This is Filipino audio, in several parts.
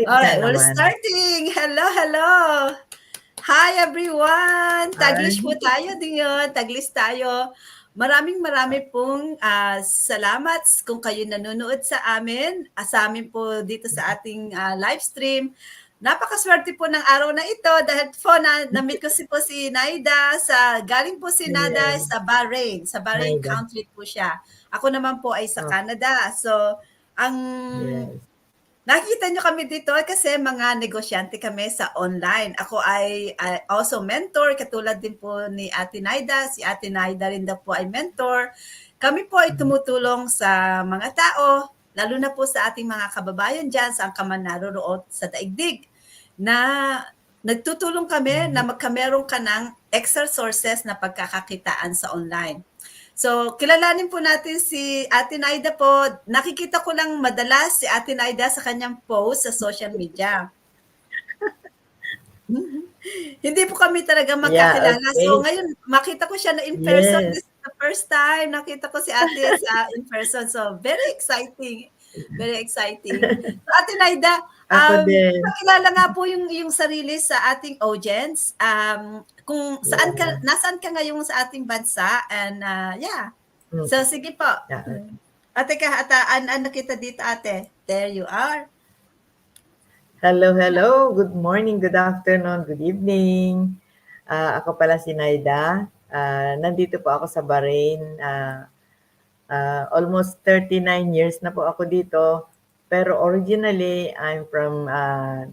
Alright, na we're naman. starting. Hello, hello. Hi everyone. Taglish po tayo din yun. Taglis tayo. Maraming marami pong ah, salamat kung kayo nanonood sa amin. Ah, sa amin po dito sa ating ah, live stream. Napakaswerte po ng araw na ito dahil po na na-meet ko si po si Naida sa galing po si Nada Yes. sa Bahrain. Sa Bahrain Naida. country po siya. Ako naman po ay sa Oh. Canada. So, ang Yes. Nakikita nyo kami dito kasi mga negosyante kami sa online. Ako ay uh, also mentor, katulad din po ni Ate Naida. Si Ate Naida rin daw po ay mentor. Kami po ay tumutulong sa mga tao, lalo na po sa ating mga kababayan dyan, saan ka man naroroon sa daigdig, na nagtutulong kami na magkameron ka ng extra sources na pagkakakitaan sa online. So, kilalanin po natin si Ate Naida po. Nakikita ko lang madalas si Ate Naida sa kanyang post sa social media. Hindi po kami talaga magkakilala. Yeah, okay. So, ngayon, makita ko siya na in person. Yes. This is the first time nakita ko si Ate sa in person. So, very exciting. Very exciting. Ate Naida, um, pakilala nga po yung, yung sarili sa ating audience. Um, kung saan ka, nasaan ka ngayon sa ating bansa. And uh, yeah. Mm. So, sige po. Ate ka, ata, an, ano kita dito, ate? There you are. Hello, hello. Good morning, good afternoon, good evening. Ah, ako pala si Naida. Ah, nandito po ako sa Bahrain. Ah, ah, almost 39 years na po ako dito. Pero originally, I'm from ah,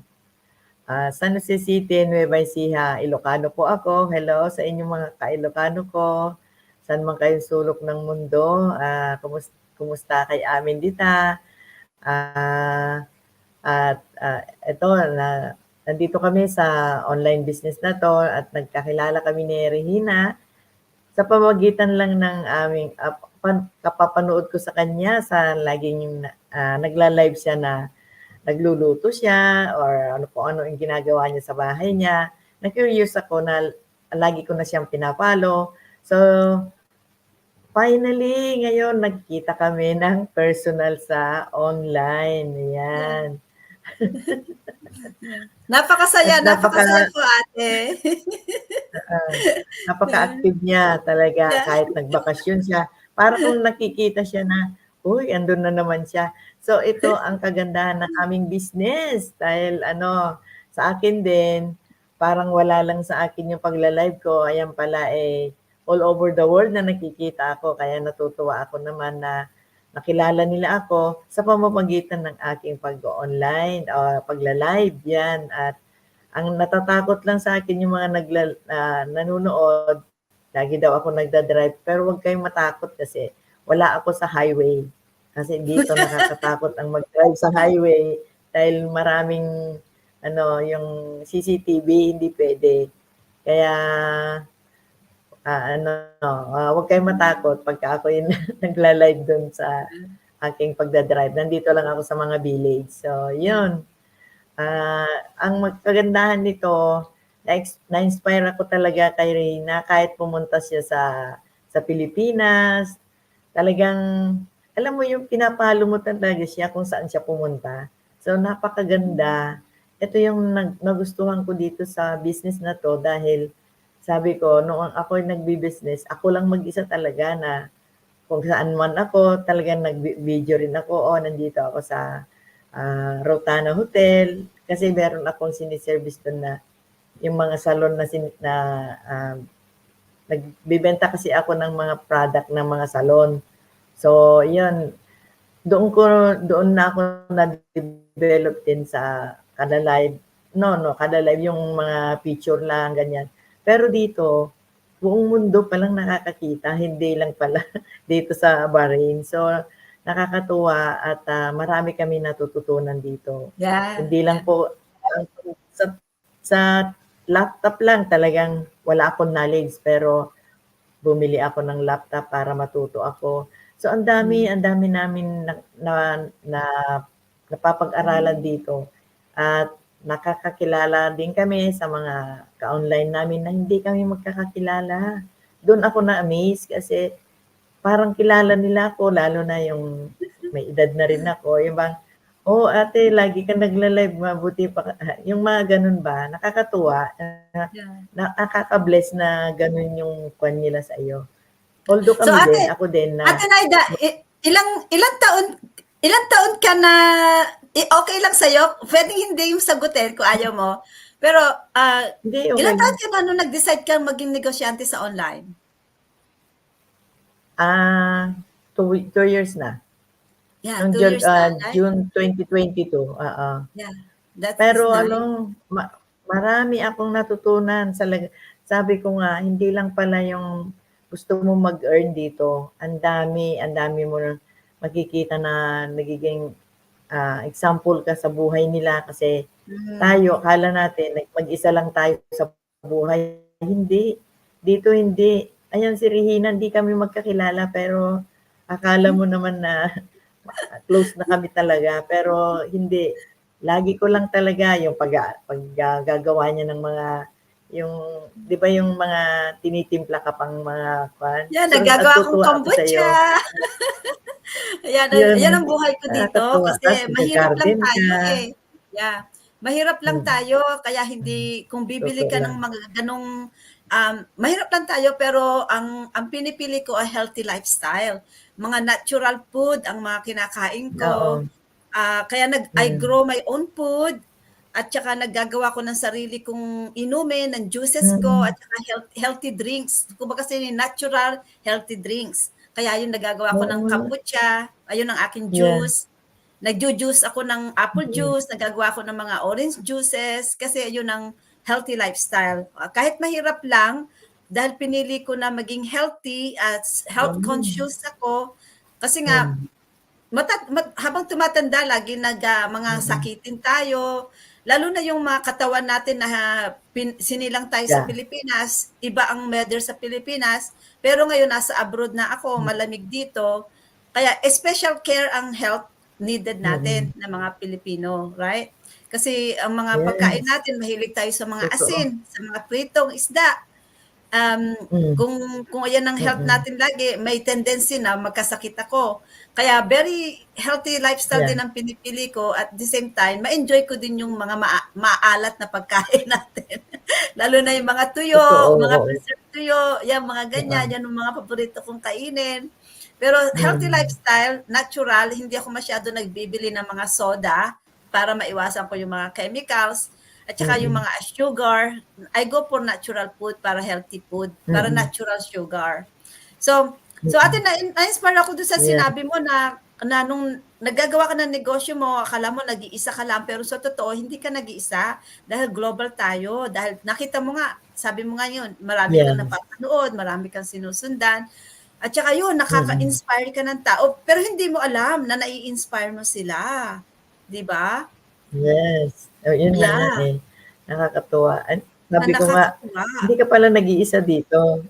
ah, San Jose City, Nueva Ecija, Ilocano po ako. Hello sa inyong mga ka-Ilocano ko. San man kayong sulok ng mundo. Ah, kumusta, kumusta kay amin dito? Ah, at ah, ito, na, nandito kami sa online business na to at nagkakilala kami ni Regina sa pamagitan lang ng aming uh, pan, kapapanood ko sa kanya sa laging ah, nagla-live siya na nagluluto siya or ano po ano yung ginagawa niya sa bahay niya. Na-curious ako na lagi ko na siyang pinapalo. So, finally, ngayon nagkita kami ng personal sa online. Ayan. Napakasaya, napaka- napakasaya po, ate. Ah, napaka-active niya talaga kahit nagbakasyon siya. Para kung nakikita siya na, uy, andun na naman siya. So ito ang kagandahan ng aming business dahil ano, sa akin din, parang wala lang sa akin yung pagla-live ko. Ayan pala eh, all over the world na nakikita ako. Kaya natutuwa ako naman na nakilala nila ako sa pamamagitan ng aking pag-online o pagla-live yan. At ang natatakot lang sa akin yung mga nagla, ah, nanonood, lagi daw ako nagda-drive, pero huwag kayong matakot kasi wala ako sa highway. Kasi dito nakakatakot ang mag-drive sa highway dahil maraming ano, yung CCTV hindi pwede. Kaya ah, ano, ah, huwag kayong matakot pagka ako yung nagla-live doon sa aking pagdadrive. Nandito lang ako sa mga village. So, yun. Ah, ang magkagandahan nito, na-inspire ako talaga kay Reina kahit pumunta siya sa sa Pilipinas. Talagang alam mo yung pinapalo mo talaga siya kung saan siya pumunta. So napakaganda. Ito yung nag, nagustuhan ko dito sa business na to dahil sabi ko, noong ako yung nagbi-business, ako lang mag-isa talaga na kung saan man ako, talagang nag-video rin ako, oh, nandito ako sa ah, Rotana Hotel kasi meron akong siniservice doon na yung mga salon na, sin, na ah, nagbibenta kasi ako ng mga product ng mga salon. So, yun. Doon ko doon na ako na-develop din sa kada live. No, no, kada live yung mga picture lang ganyan. Pero dito, buong mundo palang nakakakita, hindi lang pala dito sa Bahrain. So, nakakatuwa at ah, marami kami natututunan dito. Yeah. Hindi lang po sa, sa laptop lang talagang wala akong knowledge pero bumili ako ng laptop para matuto ako. So ang dami, ang dami namin na, na, na napapag-aralan dito at nakakakilala din kami sa mga ka-online namin na hindi kami magkakakilala. Doon ako na-amaze kasi parang kilala nila ako, lalo na yung may edad na rin ako. Yung bang, Oo, ate, lagi ka nagla-live, mabuti pa ka yung mga gano'n ba, nakakatuwa, ah, Yeah. nakaka-bless na gano'n yung kwan nila sa iyo. Although So, kami ate- din, ako din na Ate Naida, i- ilang ilang taon ilang taon ka na i- okay lang sa'yo? Pwedeng hindi yung sagutin kung ayaw mo. Pero ah, hindi, okay. ilang taon ka na nung nag-decide kang maging negosyante sa online? Ah, two, two years na. Yeah, Noong two June, years ah, na. June 2022. Oo. Yeah, that Pero nice. ano, ma- marami akong natutunan. Sa, sabi ko nga, hindi lang pala yung gusto mo mag-earn dito. Ang dami, ang dami mo na makikita na nagiging ah, example ka sa buhay nila kasi Mhm. tayo, akala natin, mag-isa lang tayo sa buhay. Hindi. Dito hindi. Ayan si Regina, hindi kami magkakilala pero akala mo naman na close na kami talaga. Pero hindi. Lagi ko lang talaga yung pag, pag ah, gagawa niya ng mga yung, di ba yung mga tinitimpla ka pang mga kwan? Yan, So, nagagawa akong kombucha. yan, Yan. yan ang buhay ko dito Nakakatuwa. kasi mahirap lang tayo ka. eh. Yeah. Mahirap lang Hmm. tayo kaya hindi kung bibili ka ng mga ganong um, mahirap lang tayo pero ang ang pinipili ko ay healthy lifestyle. Mga natural food ang mga kinakain ko. Ah, kaya nag I Mm. grow my own food at saka naggagawa ko ng sarili kong inumin, ng juices ko Mm. at saka health, healthy drinks. Kumbaga kasi natural healthy drinks. Kaya yung nagagawa ko ng kombucha, ayun ang aking Yeah. juice. Nagju-juice ako ng apple Mm. juice, nagagawa ko ng mga orange juices kasi yun ang healthy lifestyle. Ah, Kahit mahirap lang, dahil pinili ko na maging healthy at health conscious ako, kasi nga, mata- mat- habang tumatanda, lagi nag, ah, mga Mm. sakitin tayo, lalo na yung mga katawan natin na ah, pin, sinilang tayo sa Yeah. Pilipinas, iba ang weather sa Pilipinas, pero ngayon nasa abroad na ako, Mm. malamig dito, kaya special care ang health needed natin na mga Pilipino, right? Kasi ang mga Yes. pagkain natin, mahilig tayo sa mga Totoo. asin, sa mga pritong isda. Um, Mm. kung kung ayan ang health Mm-mm. natin lagi, may tendency na magkasakit ako. Kaya very healthy lifestyle Yeah. din ang pinipili ko at the same time, ma-enjoy ko din yung mga ma- maalat na pagkain natin. Lalo na yung mga tuyo, Totoo, mga preserved tuyo, yan mga ganyan, Oo. yan ang mga paborito kong kainin. Pero healthy Mm. lifestyle, natural, hindi ako masyado nagbibili ng mga soda para maiwasan ko yung mga chemicals at saka yung Mm. mga sugar. I go for natural food para healthy food, para Mm. natural sugar. So, so ate, na, na-inspire ako doon sa Yeah. sinabi mo na, na nung naggagawa ka ng negosyo mo, akala mo nag-iisa ka lang, pero sa totoo, hindi ka nag-iisa dahil global tayo. Dahil nakita mo nga, sabi mo nga yun, marami kang Yeah. napapanood, marami kang sinusundan. At saka yun, nakaka-inspire ka ng tao, pero hindi mo alam na nai-inspire mo sila. Di ba? Yes. Oh, yun na nga Yeah. eh. Nakakatuwa. An- Na Sabi ko nga, nakakatuwa. hindi ka pala nag-iisa dito.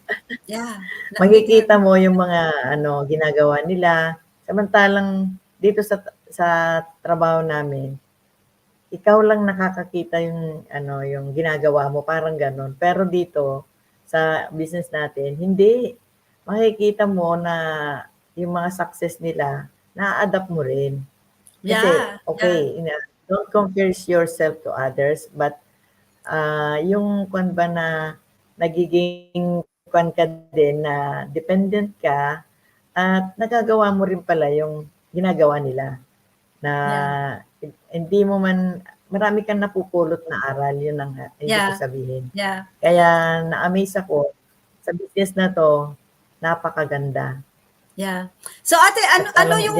Yeah. Na- Makikita mo yung mga ano ginagawa nila. Samantalang dito sa sa trabaho namin, ikaw lang nakakakita yung ano yung ginagawa mo parang ganon. Pero dito sa business natin, hindi makikita mo na yung mga success nila, na-adapt mo rin. Kasi, Yeah. okay, ina- don't compare yourself to others, but ah yung kwan ba na nagiging kwan ka din na dependent ka at nagagawa mo rin pala yung ginagawa nila na hindi mo man marami kang napupulot na aral yun ang hindi Yeah. ko sabihin. Yeah. Kaya na-amaze ako sa business na to, napakaganda. Yeah. So ate, ano At ano yung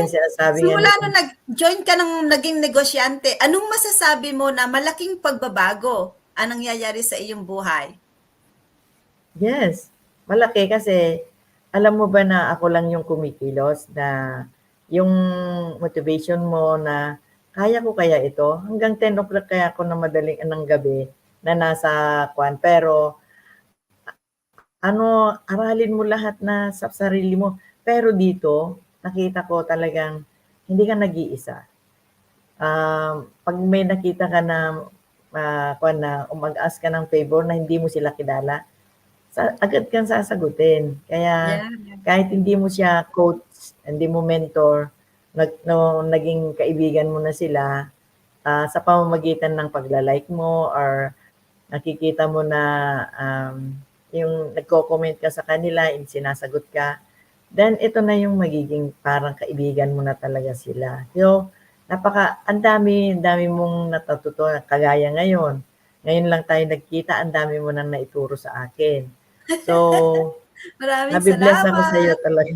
simula nung nag-join ka ng naging negosyante, anong masasabi mo na malaking pagbabago ang nangyayari sa iyong buhay? Yes, malaki kasi alam mo ba na ako lang yung kumikilos na yung motivation mo na kaya ko kaya ito hanggang 10 o'clock kaya ako na madaling ng gabi na nasa kwan pero ano aralin mo lahat na sa sarili mo pero dito nakita ko talagang hindi ka nag-iisa. Um, pag may nakita ka na uh, na umag-ask ka ng favor na hindi mo sila kilala, sa, agad kang sasagutin. Kaya Yeah. kahit hindi mo siya coach, hindi mo mentor, nag, no, naging kaibigan mo na sila ah, sa pamamagitan ng pagla-like mo or nakikita mo na um, yung nagko-comment ka sa kanila, in sinasagot ka, then ito na yung magiging parang kaibigan mo na talaga sila. So, napaka, ang dami, ang dami mong natututunan. Kagaya ngayon, ngayon lang tayo nagkita, ang dami mo nang naituro sa akin. So, Maraming nabibless ako salamat. sa iyo talaga.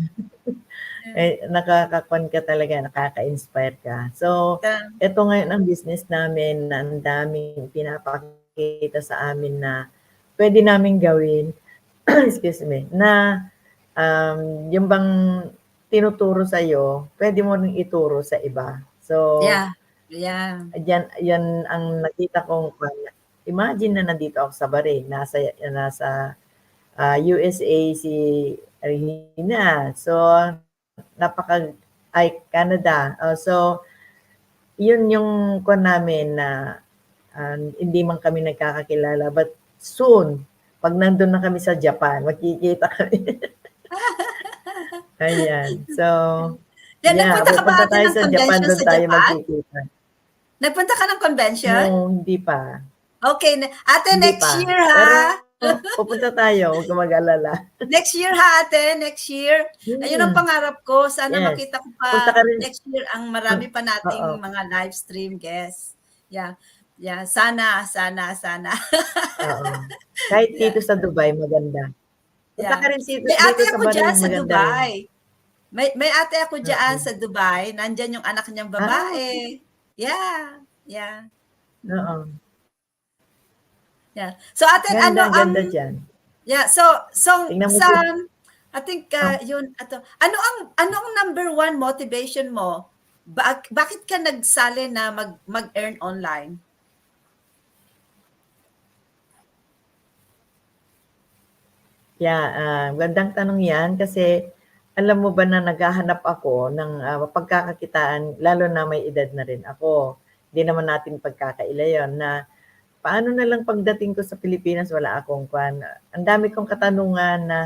eh, nakakakon ka talaga, nakaka-inspire ka. So, ito ngayon ang business namin na ang daming pinapakita sa amin na pwede namin gawin, excuse me, na um, yung bang tinuturo sa iyo, pwede mo rin ituro sa iba. So, Yeah. Yeah. yan, yan ang nakita kong, imagine na nandito ako sa Bahrain, nasa, nasa ah, USA si Regina. So, napaka, ay, Canada. Uh, so, yun yung kwan namin na ah, hindi man kami nagkakakilala. But soon, pag nandun na kami sa Japan, magkikita kami. Ayan. So, Yan, yeah, nagpunta ka ba tayo ng sa Japan, doon sa tayo Japan? magkikita. Nagpunta ka ng convention? No, hindi pa. Okay. Ate, Hindi next pa. year ha? Pero, pupunta tayo, huwag ka mag-alala. next year ha, ate? Next year? Ayun ang Hmm. pangarap ko. Sana Yes. makita ko pa Punta ka rin. next year ang marami pa nating Oo. mga live stream guests. Yeah. Yeah, sana, sana, sana. Oo. Kahit dito sa Dubai, maganda. Yeah. ka rin dito, May ate ako dyan sa. Dubai. May, may ate ako dyan Okay. sa Dubai. Nandyan yung anak niyang babae. Yeah. Yeah. Oo. Yeah. So ate, Ganda, ano ang ganda dyan. Yeah, so so sa si- I think uh, yun ato. Ano ang ano ang number one motivation mo? Bak- bakit ka nagsali na mag mag-earn online? Yeah, ah, gandang tanong yan kasi alam mo ba na naghahanap ako ng ah, pagkakakitaan, lalo na may edad na rin ako. Hindi naman natin pagkakaila yun na paano na lang pagdating ko sa Pilipinas, wala akong kwan. Ang dami kong katanungan na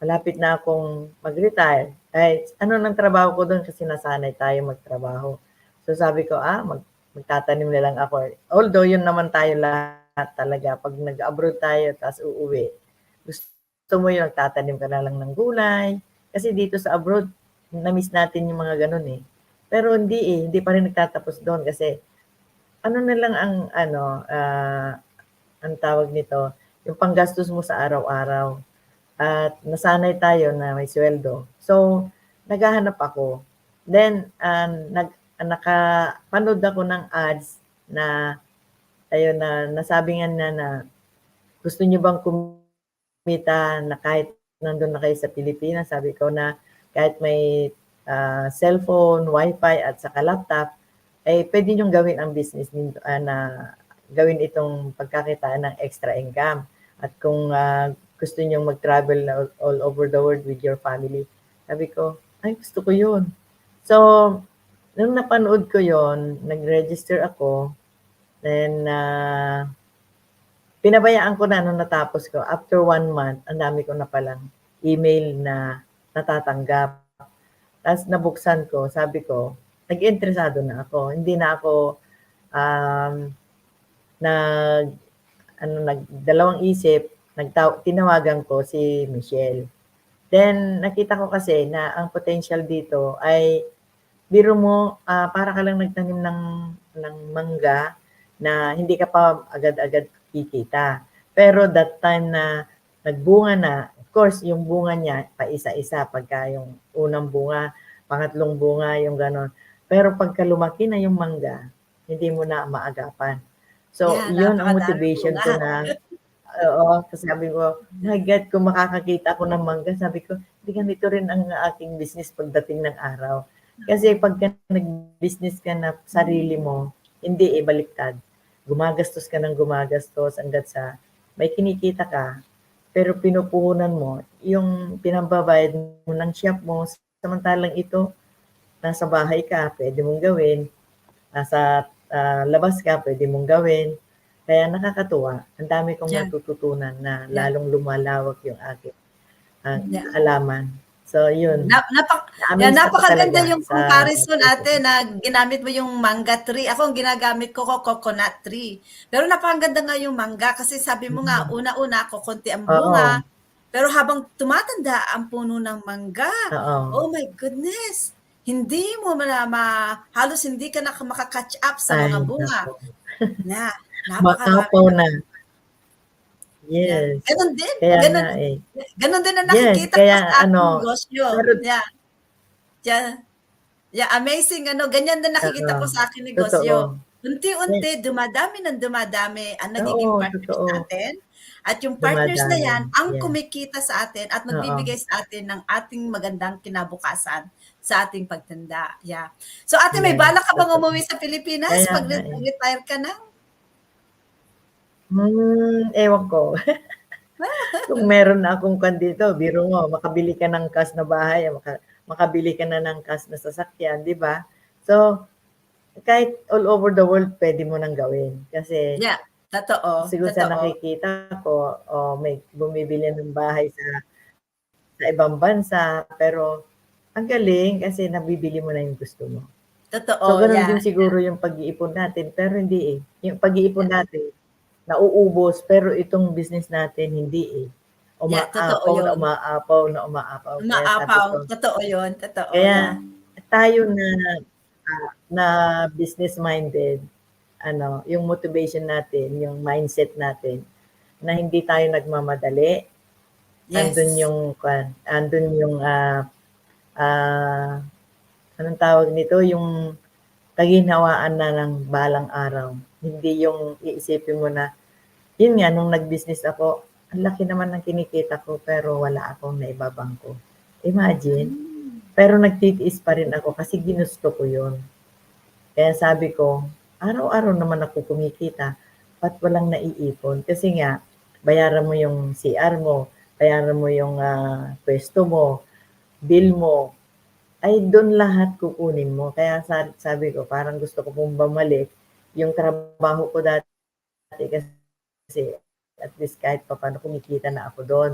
malapit na akong mag-retire. Ay, ano nang trabaho ko doon kasi nasanay tayo magtrabaho. So sabi ko, ah, mag, magtatanim na lang ako. Although yun naman tayo lahat talaga. Pag nag-abroad tayo, tapos uuwi, gusto mo yung nagtatanim ka na lang ng gulay. Kasi dito sa abroad, na-miss natin yung mga ganun eh. Pero hindi eh, hindi pa rin nagtatapos doon kasi ano na lang ang ano, ah, ang tawag nito, yung panggastos mo sa araw-araw. At nasanay tayo na may sweldo. So, naghahanap ako. Then, ah, nag, nakapanood ako ng ads na ayun na nasabi nga na, na gusto niyo bang kumita na kahit nandun na kayo sa Pilipinas, sabi ko na kahit may ah, cellphone, wifi at saka laptop, eh pwede niyong gawin ang business ninyo ah, na gawin itong pagkakitaan ng extra income. At kung ah, gusto niyo mag-travel all, all over the world with your family, sabi ko, ay gusto ko yun. So, nung napanood ko yon nag-register ako, then ah, pinabayaan ko na nung natapos ko. After one month, ang dami ko na palang email na natatanggap. Tapos nabuksan ko, sabi ko, nag-interesado na ako. Hindi na ako um, nag, ano, nagdalawang isip, nagtaw, tinawagan ko si Michelle. Then, nakita ko kasi na ang potential dito ay, biro mo, ah, para ka lang nagtanim ng, ng mangga na hindi ka pa agad-agad kikita. Pero that time na nagbunga na, of course, yung bunga niya, pa isa-isa, pagka yung unang bunga, pangatlong bunga, yung ganon. Pero pagka lumaki na yung mangga, hindi mo na maagapan. So, Yeah, yun ang motivation ko na, oo, kasi sabi ko, nagad kung makakakita ako ng mangga, sabi ko, hindi ganito rin ang aking business pagdating ng araw. Kasi pagka nag-business ka na sarili mo, hindi eh, baliktad. Gumagastos ka ng gumagastos hanggat sa may kinikita ka, pero pinupuhunan mo, yung pinambabayad mo ng shop mo, samantalang ito, nasa bahay ka, pwede mong gawin. Nasa ah, labas ka, pwede mong gawin. Kaya nakakatuwa. Ang dami kong Yeah. natututunan na lalong lumalawak yung aking ah, Yeah. alaman So, yun. Na, napak, ako napakaganda yung sa- comparison ate na ginamit mo yung manga tree. Ako ang ginagamit ko ko coconut tree. Pero napakaganda nga yung mangga kasi sabi mo nga una-una kukunti ang bunga. Pero habang tumatanda ang puno ng mangga, Oo. oh my goodness, hindi mo ma, ma- halos hindi ka na makaka-catch up sa Ay, mga bunga. Na, Makapaw napakarami. na. Yes. Ganon din. Kaya ganon, nga eh. ganon din na Yes, nakikita kaya ko sa ano, negosyo. pero- yeah. Yeah. Yeah, amazing. Ano, ganyan din nakikita ko sa aking negosyo. Totoo. Unti-unti, dumadami ng dumadami ang nagiging Oo, partners totoo. natin. At yung partners na Dumadami, yan, ang yeah. kumikita sa atin at magbibigay sa atin ng ating magandang kinabukasan sa ating pagtanda. Yeah. So ate, may Yes, balak ka bang totoo. umuwi sa Pilipinas Kaya pag eh. retire ka na? Hmm, ewan ko. Kung meron na akong kan dito, biro mo, makabili ka ng cash na bahay, maka, makabili ka na ng cash na sasakyan, di ba? So, kahit all over the world, pwede mo nang gawin. Kasi, Yeah. Totoo. siguro sa nakikita ko, oh, may bumibili ng bahay sa sa ibang bansa, pero ang galing kasi nabibili mo na yung gusto mo. Totoo. So, ganun yeah. din siguro yung pag-iipon natin, pero hindi eh. Yung pag-iipon natin, nauubos, pero itong business natin, hindi eh. Yeah, totoo Umaapaw na yun. umaapaw na umaapaw. Kaya sabi Maapaw. ko, Totoo yun. Totoo. Kaya yeah. tayo na ah, na business minded, ano, yung motivation natin, yung mindset natin, na hindi tayo nagmamadali, Yes. andun yung andun yung ah ah, anong tawag nito, yung kaginhawaan na ng balang araw. Hindi yung iisipin mo na, yun nga, nung nag-business ako, ang laki naman ng kinikita ko, pero wala akong naibabangko. Imagine, pero nagtitiis pa rin ako kasi ginusto ko yun. Kaya sabi ko, araw-araw naman ako kumikita, ba't walang naiipon? Kasi nga, bayaran mo yung CR mo, bayaran mo yung ah, pwesto mo, bill mo, ay doon lahat kukunin mo. Kaya sa- sabi ko, parang gusto ko pong bumalik yung trabaho ko dati kasi at least kahit pa paano kumikita na ako doon.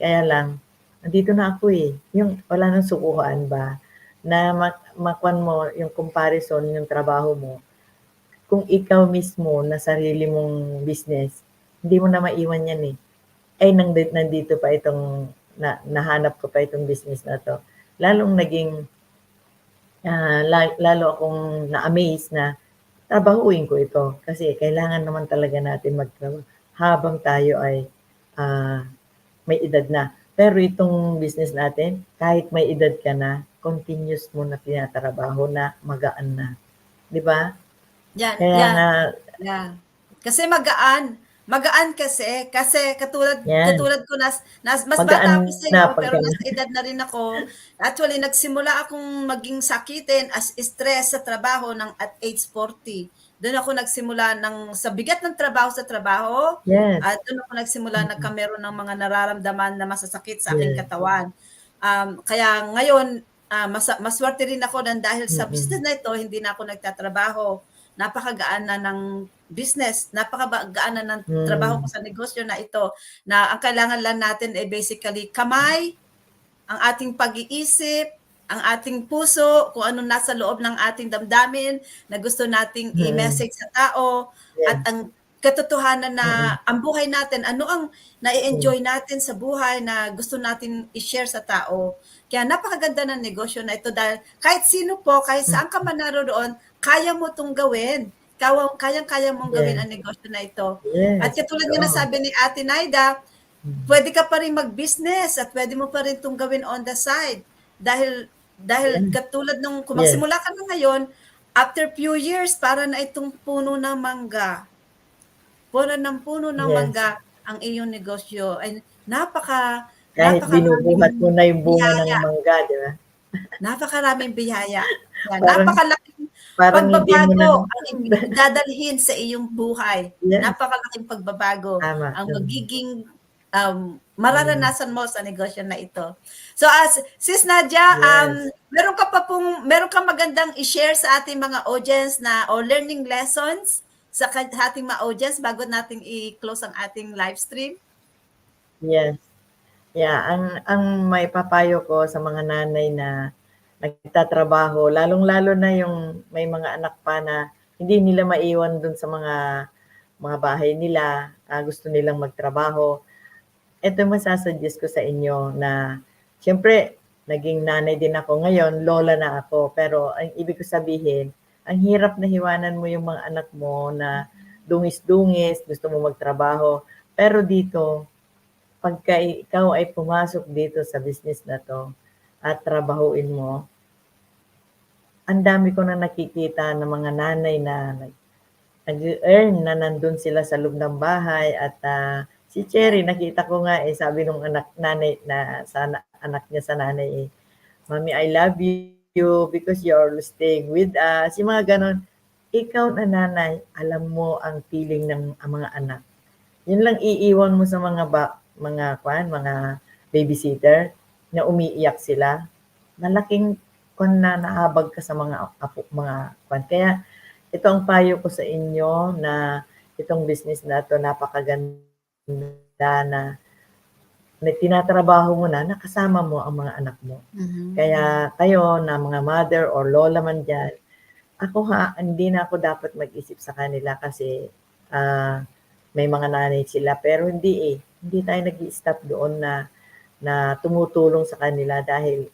Kaya lang, nandito na ako eh. Yung wala nang sukuhan ba na mak- makwan mo yung comparison yung trabaho mo. Kung ikaw mismo na sarili mong business, hindi mo na maiwan yan eh. Ay, nandito, nandito pa itong, na, nahanap ko pa itong business na to. Lalong naging, la- lalo akong na-amaze na trabahuin ko ito. Kasi kailangan naman talaga natin magtrabaho habang tayo ay ah, may edad na. Pero itong business natin, kahit may edad ka na, continuous mo na tinatrabaho na magaan na. Di ba? Yan, Kaya yan. nga, Yeah. Kasi magaan. Magaan kasi. Kasi katulad Yan. katulad ko, nas, nas, mas Magaan bata ako sa na iyo, pero nasa edad na rin ako. Actually, nagsimula akong maging sakitin as stress sa trabaho ng at age 40. Doon ako nagsimula ng, sa bigat ng trabaho sa trabaho, yes. at doon ako nagsimula na kameron ng mga nararamdaman na masasakit sa aking Yes. katawan. Um, kaya ngayon, ah, mas, maswerte rin ako nang dahil sa Mm-mm. business na ito, hindi na ako nagtatrabaho. Napakagaan na ng business, napakagaan na ng Mm. trabaho ko sa negosyo na ito, na ang kailangan lang natin ay basically kamay, ang ating pag-iisip, ang ating puso, kung ano nasa loob ng ating damdamin na gusto nating Mm. i-message sa tao, Yes. at ang katotohanan na ang buhay natin, ano ang nai-enjoy natin sa buhay na gusto natin i-share sa tao. Kaya napakaganda ng negosyo na ito dahil kahit sino po, kahit saan ka man naroon, kaya mo itong gawin. Kaya, kayang-kaya mong gawin Yes. ang negosyo na ito. yes. At katulad nga Oo. na sabi ni Ate Naida, Mm. pwede ka pa rin mag-business at pwede mo pa rin itong gawin on the side. Dahil dahil katulad nung kung Yes. magsimula ka na ngayon, after few years, para na itong puno ng mangga. Puno ng puno ng Yes. mangga ang iyong negosyo. Ay napaka Kahit napakaraming binubuhat mo na yung bunga ng biyaya. mangga, di ba? Napakaraming biyaya. Yan, Parang- napakalaking Parang hindi pagbabago ang dadalhin sa iyong buhay. Yes. Napakalaking pagbabago Tama. ang magiging um, mararanasan mo sa negosyo na ito. So as Sis Nadia, um meron ka pa pong meron ka magandang i-share sa ating mga audience na or learning lessons sa ating mga audience bago nating i-close ang ating live stream? Yes. Yeah, ang ang maipapayo ko sa mga nanay na nagtatrabaho, lalong-lalo na yung may mga anak pa na hindi nila maiwan dun sa mga mga bahay nila, ah, gusto nilang magtrabaho. Ito masasuggest ko sa inyo na siyempre naging nanay din ako ngayon, lola na ako, pero ang ibig ko sabihin, ang hirap na hiwanan mo yung mga anak mo na dungis-dungis, gusto mo magtrabaho. Pero dito, pagka ikaw ay pumasok dito sa business na to at trabahuin mo, ang dami ko na nakikita ng mga nanay na nag, nag-earn na nandun sila sa loob ng bahay at ah, si Cherry nakita ko nga eh sabi nung anak nanay na sa na- anak niya sa nanay eh Mami I love you because you're staying with us. Yung mga ganon. Ikaw na nanay alam mo ang feeling ng mga anak. Yun lang iiwan mo sa mga ba, mga kwan mga babysitter na umiiyak sila. Malaking kung na nahabag ka sa mga apo, mga kwan. Kaya ito ang payo ko sa inyo na itong business na to napakaganda na, na tinatrabaho mo na nakasama mo ang mga anak mo. Mhm. Kaya kayo na mga mother or lola man dyan, ako ha, hindi na ako dapat mag-isip sa kanila kasi ah, may mga nanay sila pero hindi eh. Hindi tayo nag-stop doon na na tumutulong sa kanila dahil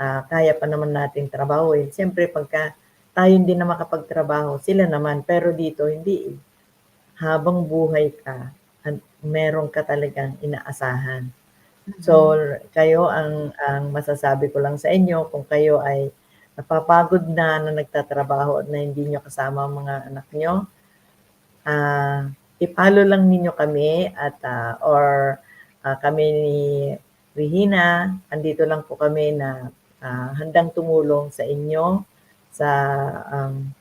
ah, kaya pa naman natin trabahuin. Siyempre pagka tayo hindi na makapagtrabaho, sila naman. Pero dito, hindi eh. Habang buhay ka, meron ka talagang inaasahan. So, kayo, ang, ang masasabi ko lang sa inyo, kung kayo ay napapagod na na nagtatrabaho at na hindi nyo kasama ang mga anak nyo, ah ipalo lang ninyo kami at ah, or ah, kami ni Regina, andito lang po kami na ah, handang tumulong sa inyo sa um,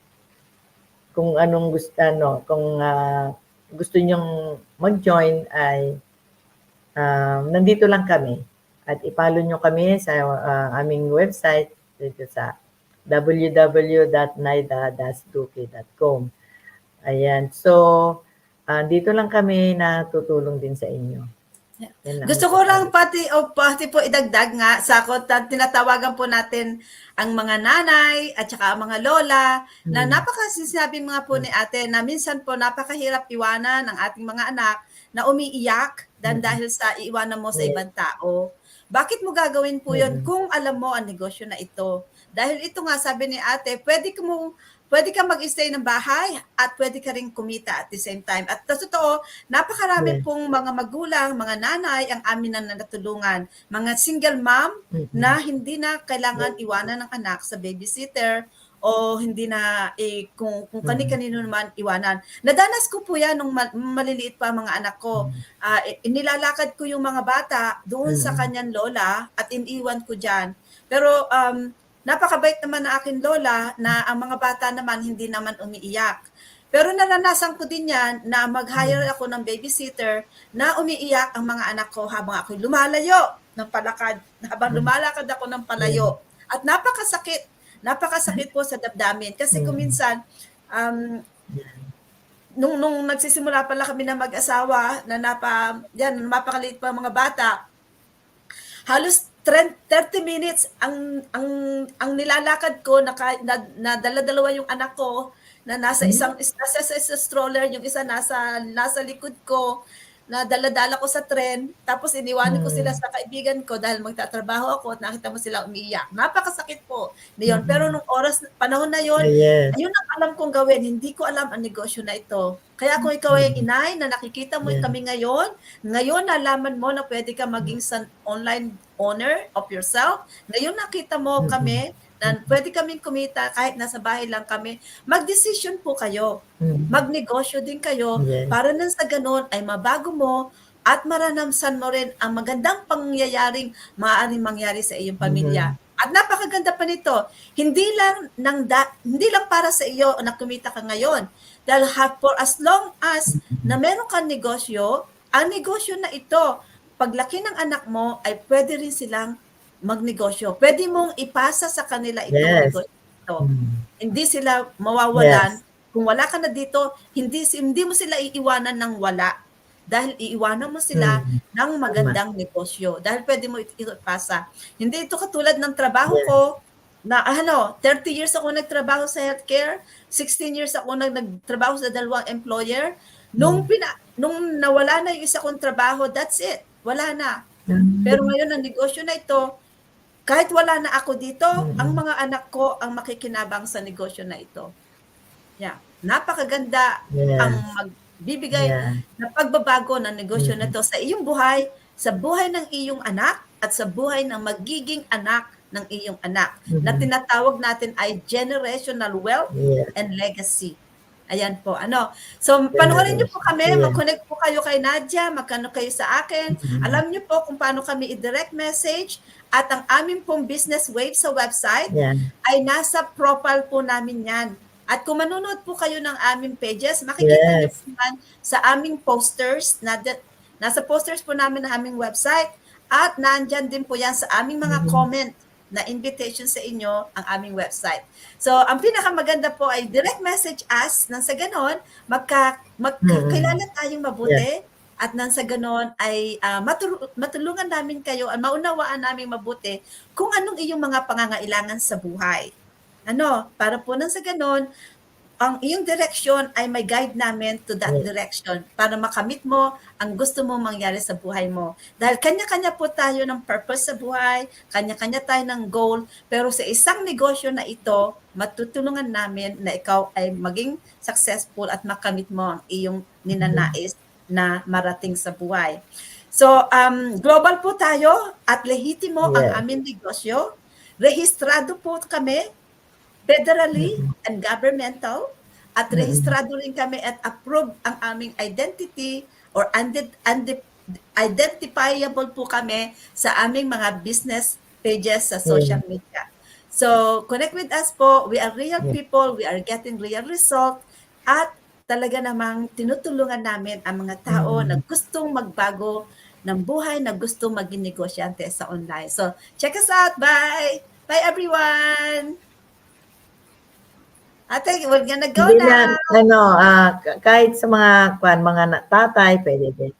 kung anong gusto ano, kung ah, gusto nyong mag-join ay um, nandito lang kami at ipalo nyo kami sa ah, aming website dito sa www.naida-duke.com. Ayan. So, ah, dito lang kami na tutulong din sa inyo. Gusto ko lang pati o pati po idagdag nga sa ako ta- tinatawagan po natin ang mga nanay at saka ang mga lola na Hmm. napakasinabi mga po ni ate na minsan po napakahirap iwanan ang ating mga anak na umiiyak dan Mm. dahil sa iiwanan mo sa Yeah. ibang tao. Bakit mo gagawin po 'yon Mm. kung alam mo ang negosyo na ito? Dahil ito nga sabi ni ate, pwede ka mo pwede ka mag-stay ng bahay at pwede ka rin kumita at the same time. At sa totoo, napakarami Yeah. pong mga magulang, mga nanay ang amin na natulungan. Mga single mom Mhm. na hindi na kailangan iwanan ng anak sa babysitter o hindi na eh, kung, kung Mm. kani-kanino naman iwanan. Nadanas ko po yan nung ma- maliliit pa mga anak ko. Eh, inilalakad ko yung mga bata doon sa Mm. kanyang lola at iniwan ko dyan. Pero um, napakabait naman na akin lola na ang mga bata naman hindi naman umiiyak. Pero naranasan ko din yan na mag-hire ako ng babysitter na umiiyak ang mga anak ko habang ako'y lumalayo ng palakad, habang Mm. lumalakad ako ng palayo. At napakasakit, napakasakit po sa damdamin. Kasi kung Mm. minsan, um, nung, nung nagsisimula pala kami na mag-asawa, na napa, yan, mapakaliit pa mga bata, halos 30 30 minutes ang ang ang nilalakad ko na, ka- na, na dala-dalawa yung anak ko na nasa Hmm? isang is- nasa sa, sa stroller yung isa nasa nasa likod ko na dala-dala ko sa tren tapos iniwanan ko Hmm. sila sa kaibigan ko dahil magtatrabaho ako at nakita mo sila umiiyak napakasakit po niyon Mhm. pero nung oras panahon na yon Yes. Ayun ang alam kong gawin. Hindi ko alam ang negosyo na ito. Kaya kung ikaw ay inay na nakikita mo Yeah. kami ngayon, ngayon nalaman mo na pwede ka maging san online owner of yourself. Ngayon nakita mo Mhm. kami na pwede kaming kumita kahit nasa bahay lang kami. Mag-decision po kayo. Mm. Magnegosyo din kayo Yes. para nang sa ganun ay mabago mo at maranamsan mo rin ang magandang pangyayaring maaaring mangyari sa iyong pamilya. At napakaganda pa nito, hindi lang ng da- hindi lang para sa iyo na kumita ka ngayon. Dahil ha- for as long as na meron kang negosyo, ang negosyo na ito, paglaki ng anak mo ay pwede rin silang magnegosyo. Pwede mong ipasa sa kanila itong Yes. negosyo ito. Mm. Hindi sila mawawalan. Yes. Kung wala ka na dito, hindi hindi mo sila iiwanan ng wala. dahil iiwanan mo sila Mm. ng magandang negosyo. Dahil pwede mo ito ipasa. Hindi ito katulad ng trabaho Yes. ko na ano, 30 years ako nagtrabaho sa healthcare, 16 years ako nag nagtrabaho sa dalawang employer. Nung Mm. pina, nung nawala na yung isa kong trabaho, that's it. Wala na. Mm. Pero ngayon ang negosyo na ito, kahit wala na ako dito, Mm. ang mga anak ko ang makikinabang sa negosyo na ito. Yeah. Napakaganda Yes. ang magbibigay Yeah. na pagbabago ng negosyo na Mhm. to sa iyong buhay, sa buhay ng iyong anak, at sa buhay ng magiging anak ng iyong anak na Mhm. tinatawag natin ay generational wealth Yes. and legacy. Ayan po, ano. So, panoorin niyo po kami, mag-connect po kayo kay Nadia, magkano kayo sa akin. Mhm. Alam niyo po kung paano kami i-direct message at ang aming pong business wave sa website Yeah. ay nasa profile po namin yan. At kung manonood po kayo ng aming pages, makikita niyo Yes. po yan sa aming posters. Na, nasa posters po namin ng aming website at nandyan din po yan sa aming mga Mhm. comment na invitation sa inyo ang aming website. So, ang pinakamaganda po ay direct message us nang sa ganon, magka, magkakilala tayong mabuti at nang sa ganon ay ah, maturu- matulungan namin kayo at maunawaan namin mabuti kung anong iyong mga pangangailangan sa buhay. Ano, para po nang sa ganon, ang iyong direksyon ay may guide namin to that direction para makamit mo ang gusto mo mangyari sa buhay mo. Dahil kanya-kanya po tayo ng purpose sa buhay, kanya-kanya tayo ng goal, pero sa isang negosyo na ito, matutulungan namin na ikaw ay maging successful at makamit mo ang iyong ninanais na marating sa buhay. So, um, global po tayo at lehitimo ang Yeah. aming negosyo. Rehistrado po kami federally and governmental at Mhm. rehistrado rin kami at approve ang aming identity or identifiable po kami sa aming mga business pages sa social media. So, connect with us po. We are real people. We are getting real result. At talaga namang tinutulungan namin ang mga tao na gustong magbago ng buhay, na gustong maging negosyante sa online. So, check us out. Bye! Bye, everyone! Ate, we're gonna go Hindi na, ano, ah, kahit sa mga, kwan, mga na- tatay, pwede din.